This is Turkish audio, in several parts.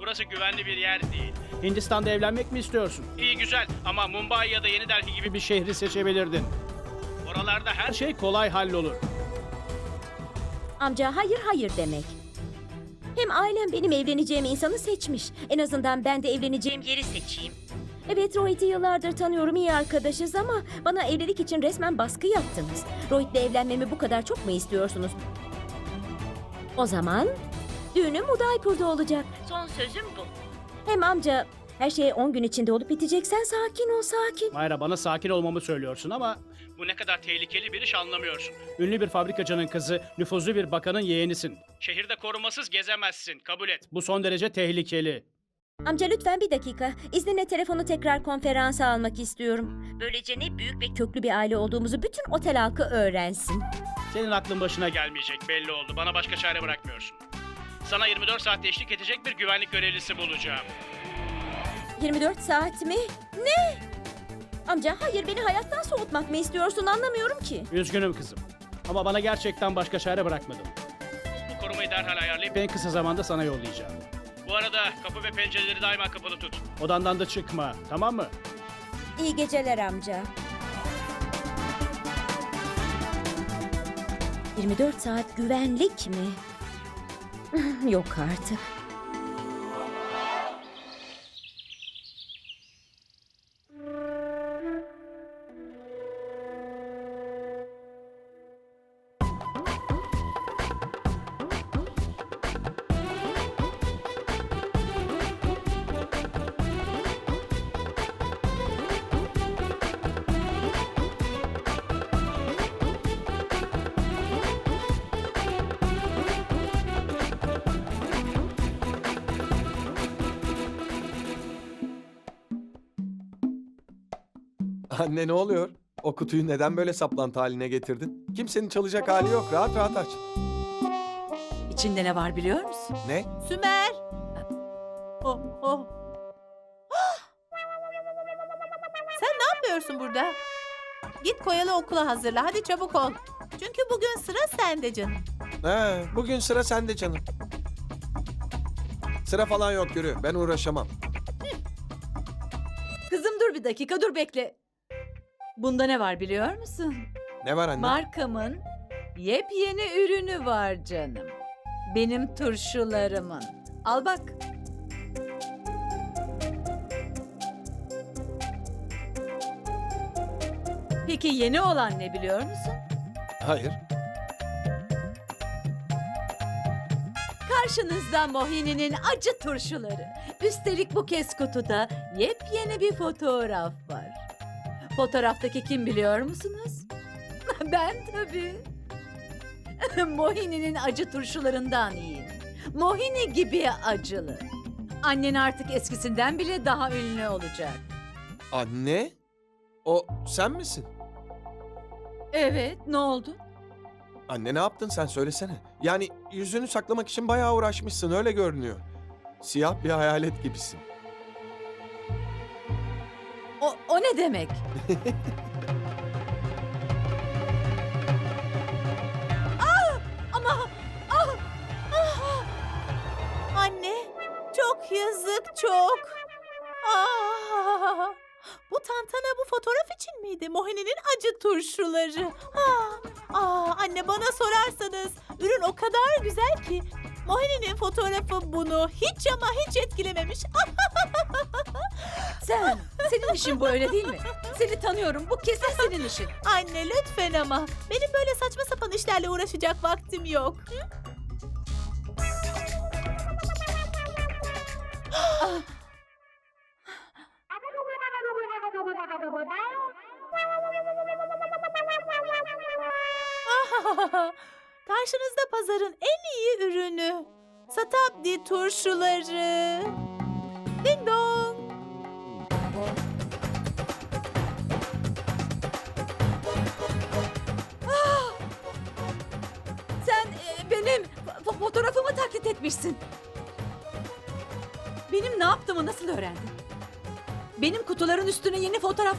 Burası güvenli bir yer değil. Hindistan'da evlenmek mi istiyorsun? İyi güzel ama Mumbai ya da Yeni Delhi gibi bir şehri seçebilirdin. oralarda her şey şey kolay hallolur. Amca hayır hayır demek. Hem ailem benim evleneceğim insanı seçmiş. En azından ben de evleneceğim yeri seçeyim. Evet Rohit'i yıllardır tanıyorum iyi arkadaşız ama bana evlilik için resmen baskı yaptınız. Rohit'le evlenmemi bu kadar çok mu istiyorsunuz? O zaman düğünüm Udaipur'da olacak. Son sözüm bu. Hem amca her şey 10 gün içinde olup biteceksen sakin ol sakin. Mayra bana sakin olmamı söylüyorsun ama bu ne kadar tehlikeli bir iş anlamıyorsun. ünlü bir fabrikacının kızı, nüfuzlu bir bakanın yeğenisin. Şehirde korumasız gezemezsin. Kabul et. Bu son derece tehlikeli. Amca lütfen bir dakika. İzninle telefonu tekrar konferansa almak istiyorum. Böylece ne büyük ve köklü bir aile olduğumuzu bütün otel halkı öğrensin. Senin aklın başına gel. Gelmeyecek belli oldu. Bana başka çare bırakmıyorsun. Sana 24 saat eşlik edecek bir güvenlik görevlisi bulacağım. 24 saat mi? Ne? Amca hayır beni hayattan soğutmak mı istiyorsun anlamıyorum ki. Üzgünüm kızım. Ama bana gerçekten başka çare bırakmadın. Bu korumayı derhal ayarlayıp... En kısa zamanda sana yollayacağım. Bu arada kapı ve pencereleri daima kapalı tut. Odandan da çıkma, tamam mı? İyi geceler amca. 24 saat güvenlik mi? Yok artık. Anne ne oluyor? O kutuyu neden böyle saplantı haline getirdin? Kimsenin çalacak hali yok. Rahat rahat aç. İçinde ne var biliyor musun? Ne? Sümer. Oh, oh. Sen ne yapıyorsun burada? Git koyalı okula hazırla. Hadi çabuk ol. Çünkü bugün sıra sende canım. He, bugün sıra sende canım. Sıra falan yok yürü. Ben uğraşamam. Kızım dur bir dakika dur bekle. Bunda ne var biliyor musun? Ne var anne? Markamın yepyeni ürünü var canım. Benim turşularımın. Al bak. Peki yeni olan ne biliyor musun? Hayır. Karşınızda Mohini'nin acı turşuları. Üstelik bu kez kutuda yepyeni bir fotoğraf var. Fotoğraftaki kim biliyor musunuz? ben tabii. Mohini'nin acı turşularından yiyin. Mohini gibi acılı. Annen artık eskisinden bile daha ünlü olacak. Anne? O sen misin? Evet, ne oldu? Anne ne yaptın sen söylesene. Yani yüzünü saklamak için bayağı uğraşmışsın öyle görünüyor. Siyah bir hayalet gibisin. O, ne demek? ah! Ama... Ah! Ah! Anne, çok yazık, çok. Ah! Bu tantana bu fotoğraf için miydi? Mohini'nin acı turşuları. Ah! Ah! Anne bana sorarsanız ürün o kadar güzel ki Mohini'nin fotoğrafı bunu hiç ama hiç etkilememiş. Sen, senin işin bu öyle değil mi? Seni tanıyorum, bu kesin senin işin. Anne lütfen ama. Benim böyle saçma sapan işlerle uğraşacak vaktim yok. Karşınızda pazarın en ürünü. Satabdi turşuları. Ding dong. Ah! Sen e, benim fo- fotoğrafımı taklit etmişsin. Benim ne yaptığımı nasıl öğrendin? Benim kutuların üstüne yeni fotoğraf...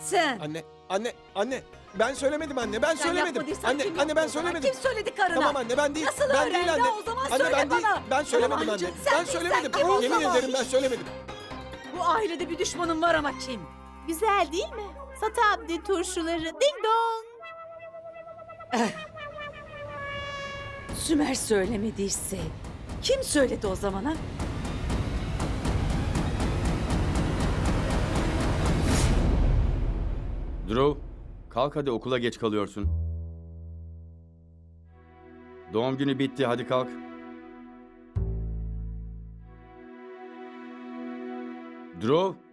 Sen... Anne, anne, anne. Ben söylemedim anne. Ben Sen söylemedim. yapmadıysan Anne kim anne ben yaptı o zaman? söylemedim. Kim söyledi karına? Tamam anne ben değil. Nasıl ben öğrendi değil anne. o zaman anne söyle ben değil. bana. Ben söylemedim anne. sen Ben değilsen söylemedim. kim o Yemin zaman? ederim ben söylemedim. Bu ailede bir düşmanın var ama kim? Güzel değil mi? Satabdi turşuları. Ding dong. Sümer söylemediyse. Kim söyledi o zaman Drew, kalk hadi okula geç kalıyorsun. Doğum günü bitti, hadi kalk. Drew,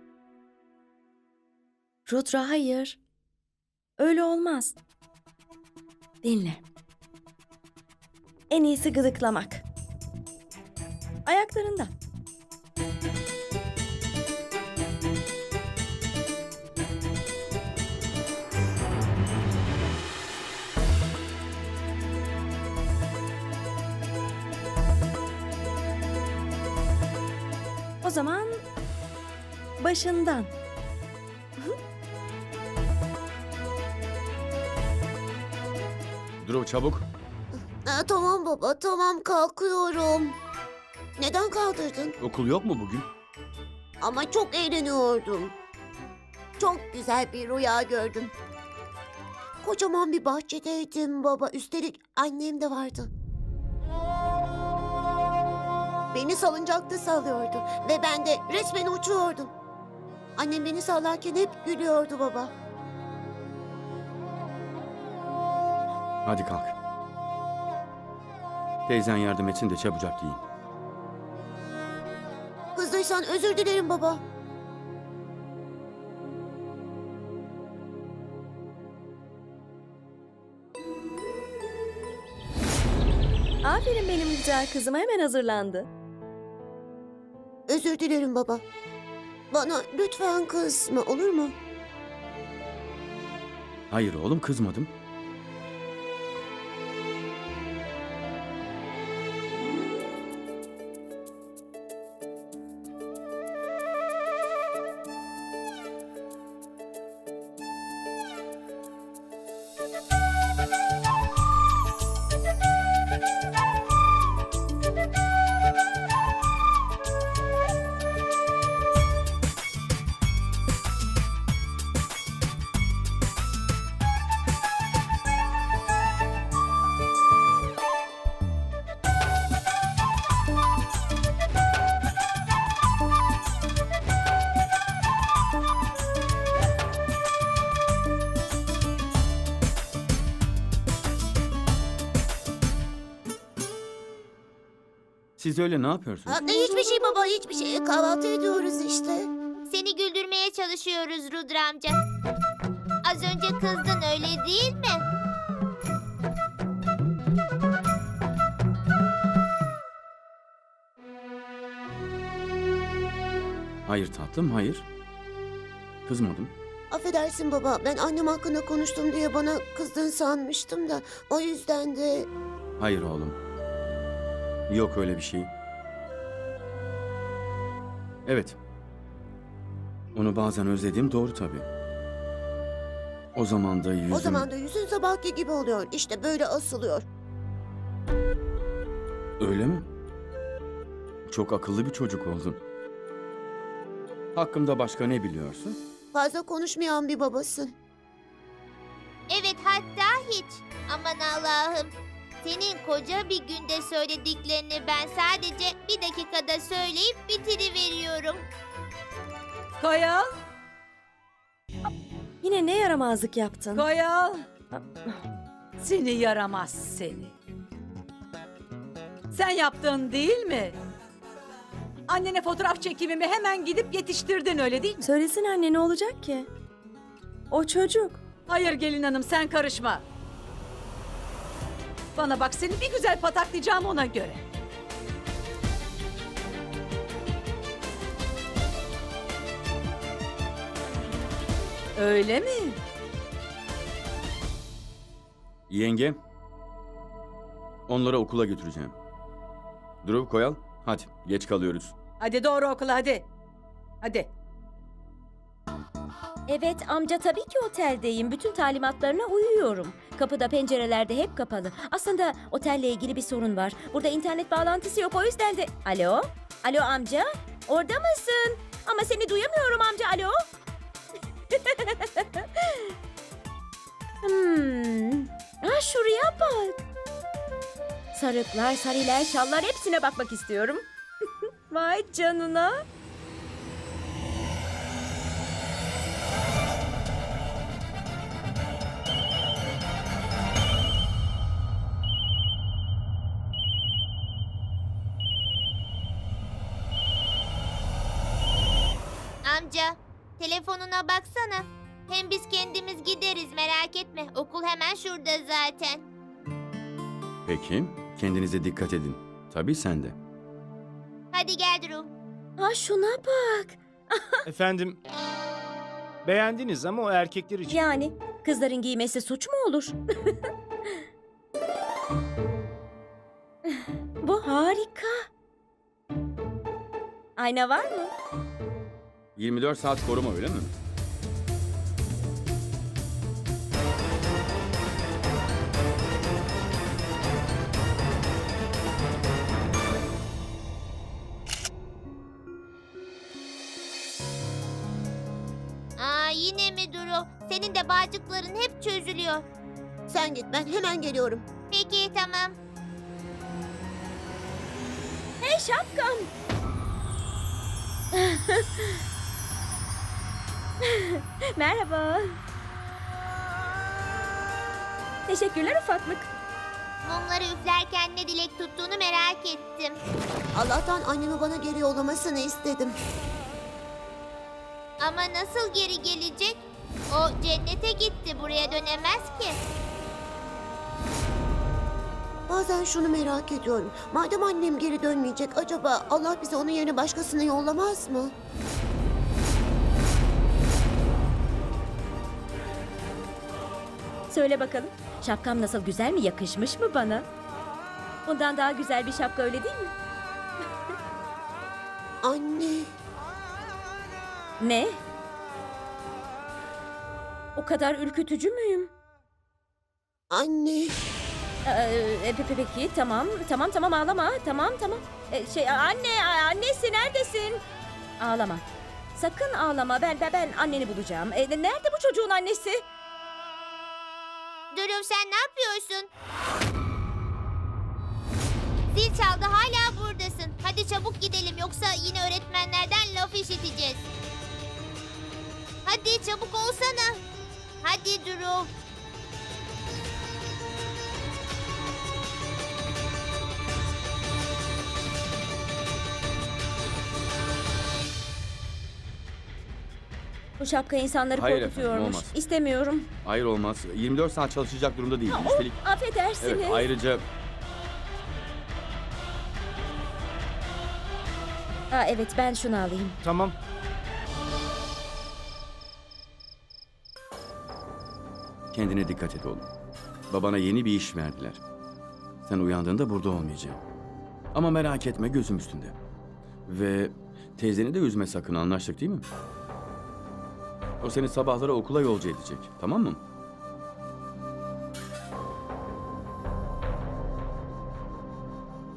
Rudra hayır. Öyle olmaz. Dinle. En iyisi gıdıklamak. Ayaklarından. O zaman başından. Drew çabuk. Aa, tamam baba, tamam kalkıyorum. Neden kaldırdın? Okul yok mu bugün? Ama çok eğleniyordum. Çok güzel bir rüya gördüm. Kocaman bir bahçedeydim baba. Üstelik annem de vardı. Beni salıncakta sallıyordu ve ben de resmen uçuyordum. Annem beni sallarken hep gülüyordu baba. Hadi kalk. Teyzen yardım etsin de çabucak giyin. Kızdıysan özür dilerim baba. Aferin benim güzel kızım hemen hazırlandı. Özür dilerim baba. Bana lütfen kızma olur mu? Hayır oğlum kızmadım. Siz öyle ne yapıyorsunuz? Ha, hiçbir şey baba hiçbir şey. Kahvaltı ediyoruz işte. Seni güldürmeye çalışıyoruz Rudra amca. Az önce kızdın öyle değil mi? Hayır tatlım, hayır. Kızmadım. Affedersin baba ben annem hakkında konuştum diye bana kızdın sanmıştım da. O yüzden de Hayır oğlum. Yok öyle bir şey. Evet. Onu bazen özlediğim doğru tabii. O zaman da yüzüm... o zaman da yüzün sabahki gibi oluyor. İşte böyle asılıyor. Öyle mi? Çok akıllı bir çocuk oldun. Hakkımda başka ne biliyorsun? Fazla konuşmayan bir babasın. Evet hatta hiç. Aman Allah'ım. Senin koca bir günde söylediklerini ben sadece bir dakikada söyleyip bitiriveriyorum. Koyal, Yine ne yaramazlık yaptın? Koyal. Seni yaramaz seni. Sen yaptın değil mi? Annene fotoğraf çekimimi hemen gidip yetiştirdin öyle değil mi? Söylesin anne ne olacak ki? O çocuk. Hayır gelin hanım sen karışma. Bana bak seni bir güzel pataklayacağım ona göre. Öyle mi? Yenge. Onları okula götüreceğim. Drew Koyal, hadi geç kalıyoruz. Hadi doğru okula hadi. Hadi. Evet amca tabii ki oteldeyim. Bütün talimatlarına uyuyorum. Kapıda pencerelerde hep kapalı. Aslında otelle ilgili bir sorun var. Burada internet bağlantısı yok o yüzden de... Alo? Alo amca? Orada mısın? Ama seni duyamıyorum amca. Alo? hmm. Ha şuraya bak. Sarıklar, sariler, şallar hepsine bakmak istiyorum. Vay canına. Amca, telefonuna baksana. Hem biz kendimiz gideriz merak etme. Okul hemen şurada zaten. Peki, kendinize dikkat edin. Tabii sen de. Hadi gel Drew. Ha şuna bak. Efendim, beğendiniz ama o erkekler için. Yani kızların giymesi suç mu olur? Bu harika. Ayna var mı? 24 saat koruma öyle mi? Aa yine mi Drew? Senin de bağcıkların hep çözülüyor. Sen git ben hemen geliyorum. Peki tamam. Hey şapkam. Merhaba. Teşekkürler ufaklık. Mumları üflerken ne dilek tuttuğunu merak ettim. Allah'tan annemi bana geri yollamasını istedim. Ama nasıl geri gelecek? O cennete gitti buraya dönemez ki. Bazen şunu merak ediyorum. Madem annem geri dönmeyecek acaba Allah bize onun yerine başkasını yollamaz mı? Söyle bakalım. Şapkam nasıl güzel mi yakışmış mı bana? Bundan daha güzel bir şapka öyle değil mi? Anne. Ne? O kadar ürkütücü müyüm? Anne. Ee, e, pe- pe- peki tamam tamam tamam ağlama tamam tamam. Ee, şey anne a- annesi neredesin? Ağlama. Sakın ağlama ben ben, ben anneni bulacağım. Ee, nerede bu çocuğun annesi? Drew sen ne yapıyorsun? Zil çaldı hala buradasın. Hadi çabuk gidelim yoksa yine öğretmenlerden laf işiteceğiz. Hadi çabuk olsana. Hadi Drew. Bu şapka insanları Hayır efendim, korkutuyormuş. olmaz. İstemiyorum. Hayır olmaz. 24 saat çalışacak durumda değil. O, Üstelik affedersiniz. evet, ayrıca Aa, evet ben şunu alayım. Tamam. kendine dikkat et oğlum. Babana yeni bir iş verdiler. Sen uyandığında burada olmayacağım. Ama merak etme gözüm üstünde. Ve teyzeni de üzme sakın anlaştık değil mi? O seni sabahları okula yolcu edecek. Tamam mı?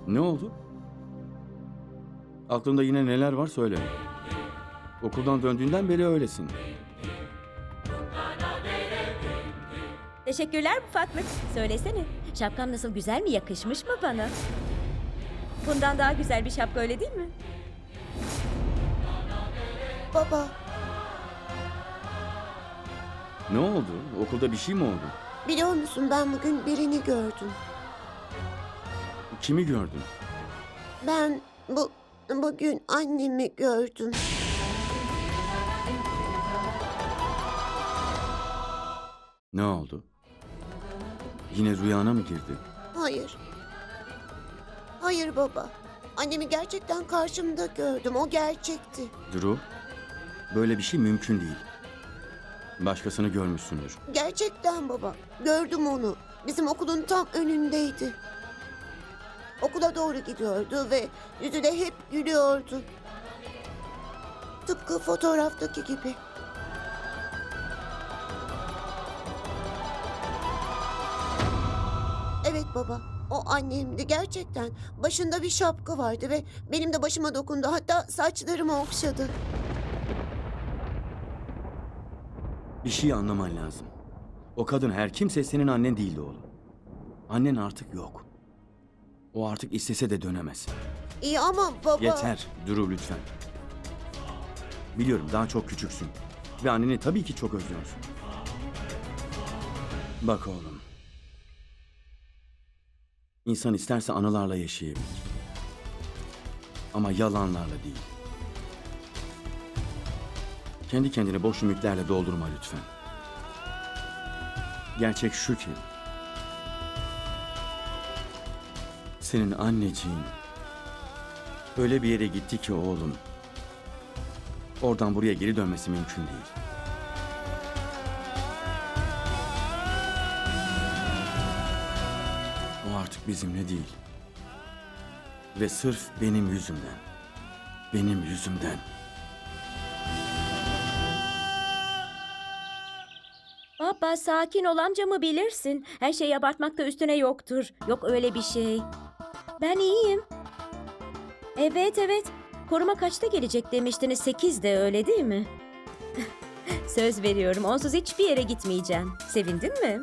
Ne oldu? Aklında yine neler var söyle. Okuldan döndüğünden beri öylesin. Teşekkürler ufaklık. Söylesene. Şapkam nasıl güzel mi yakışmış mı bana? Bundan daha güzel bir şapka öyle değil mi? Baba. Ne oldu? Okulda bir şey mi oldu? Biliyor musun ben bugün birini gördüm. Kimi gördün? Ben bu bugün annemi gördüm. Ne oldu? Yine rüyana mı girdi? Hayır. Hayır baba. Annemi gerçekten karşımda gördüm. O gerçekti. Drew, böyle bir şey mümkün değil. Başkasını görmüşsündür. Gerçekten baba. Gördüm onu. Bizim okulun tam önündeydi. Okula doğru gidiyordu ve yüzü de hep gülüyordu. Tıpkı fotoğraftaki gibi. Evet baba. O annemdi gerçekten. Başında bir şapka vardı ve benim de başıma dokundu. Hatta saçlarımı okşadı. Bir şey anlaman lazım. O kadın her kimse senin annen değildi oğlum. Annen artık yok. O artık istese de dönemez. İyi ama baba... Yeter Duru lütfen. Biliyorum daha çok küçüksün. Ve anneni tabii ki çok özlüyorsun. Bak oğlum. İnsan isterse anılarla yaşayabilir. Ama yalanlarla değil. Kendi kendini boş ümitlerle doldurma lütfen. Gerçek şu ki... Senin anneciğin öyle bir yere gitti ki oğlum. Oradan buraya geri dönmesi mümkün değil. O artık bizimle değil. Ve sırf benim yüzümden. Benim yüzümden. Sakin ol amcamı bilirsin. Her şeyi abartmakta üstüne yoktur. Yok öyle bir şey. Ben iyiyim. Evet evet. Koruma kaçta gelecek demiştiniz. Sekizde öyle değil mi? Söz veriyorum onsuz hiçbir yere gitmeyeceğim. Sevindin mi?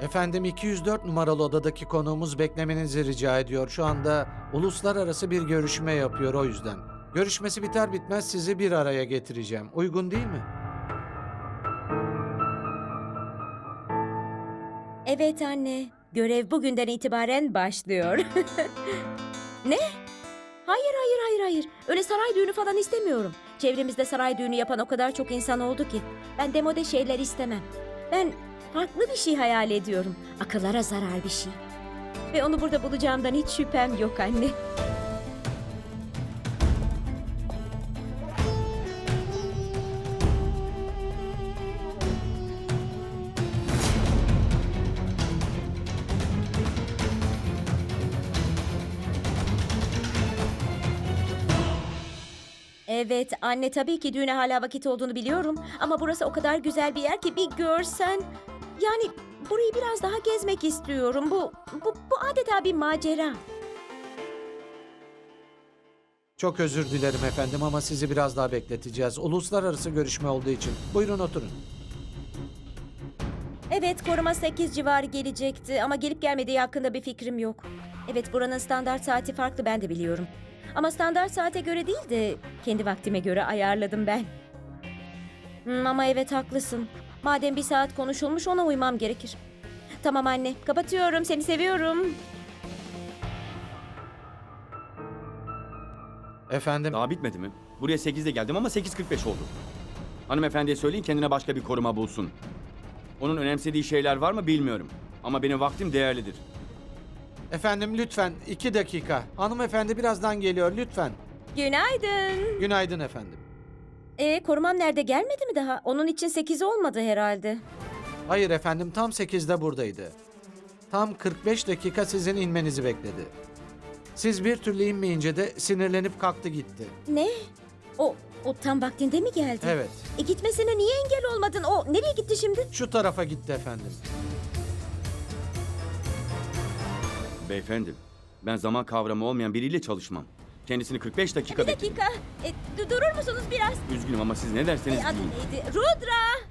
Efendim 204 numaralı odadaki konuğumuz beklemenizi rica ediyor. Şu anda uluslararası bir görüşme yapıyor o yüzden. Görüşmesi biter bitmez sizi bir araya getireceğim. Uygun değil mi? Evet anne. Görev bugünden itibaren başlıyor. ne? Hayır hayır hayır hayır. Öyle saray düğünü falan istemiyorum. Çevremizde saray düğünü yapan o kadar çok insan oldu ki. Ben demode şeyler istemem. Ben farklı bir şey hayal ediyorum. Akıllara zarar bir şey. Ve onu burada bulacağımdan hiç şüphem yok anne. Evet anne tabii ki düğüne hala vakit olduğunu biliyorum. Ama burası o kadar güzel bir yer ki bir görsen. Yani burayı biraz daha gezmek istiyorum. Bu, bu, bu adeta bir macera. Çok özür dilerim efendim ama sizi biraz daha bekleteceğiz. Uluslararası görüşme olduğu için. Buyurun oturun. Evet koruma 8 civarı gelecekti ama gelip gelmediği hakkında bir fikrim yok. Evet buranın standart saati farklı ben de biliyorum. Ama standart saate göre değil de kendi vaktime göre ayarladım ben. Hmm, ama evet haklısın. Madem bir saat konuşulmuş ona uymam gerekir. Tamam anne kapatıyorum seni seviyorum. Efendim Daha bitmedi mi? Buraya 8'de geldim ama 8.45 oldu. Hanımefendiye söyleyin kendine başka bir koruma bulsun. Onun önemsediği şeyler var mı bilmiyorum. Ama benim vaktim değerlidir. Efendim lütfen iki dakika. Hanımefendi birazdan geliyor lütfen. Günaydın. Günaydın efendim. E korumam nerede gelmedi mi daha? Onun için 8 olmadı herhalde. Hayır efendim tam 8'de buradaydı. Tam 45 dakika sizin inmenizi bekledi. Siz bir türlü inmeyince de sinirlenip kalktı gitti. Ne? O o tam vaktinde mi geldi? Evet. E gitmesine niye engel olmadın? O nereye gitti şimdi? Şu tarafa gitti efendim. Beyefendi, ben zaman kavramı olmayan biriyle çalışmam. Kendisini 45 dakika Bir bekledim. dakika. E, du- durur musunuz biraz? Üzgünüm ama siz ne derseniz E, adı deyin. neydi? Rudra.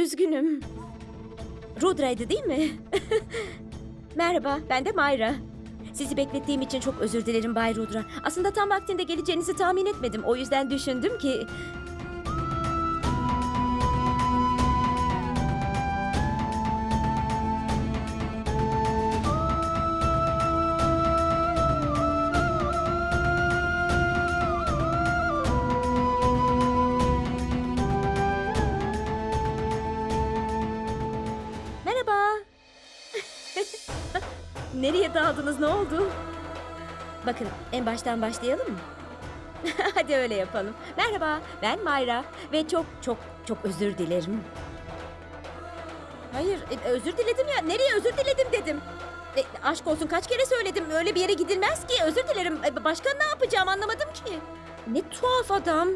Üzgünüm. Rudra'ydı değil mi? Merhaba, ben de Mayra. Sizi beklettiğim için çok özür dilerim Bay Rudra. Aslında tam vaktinde geleceğinizi tahmin etmedim. O yüzden düşündüm ki... Nereye daldınız? Ne oldu? Bakın en baştan başlayalım mı? Hadi öyle yapalım. Merhaba, ben Mayra ve çok çok çok özür dilerim. Hayır, e, özür diledim ya. Nereye özür diledim dedim. E, aşk olsun kaç kere söyledim. Öyle bir yere gidilmez ki. Özür dilerim. E, başka ne yapacağım anlamadım ki. Ne tuhaf adam.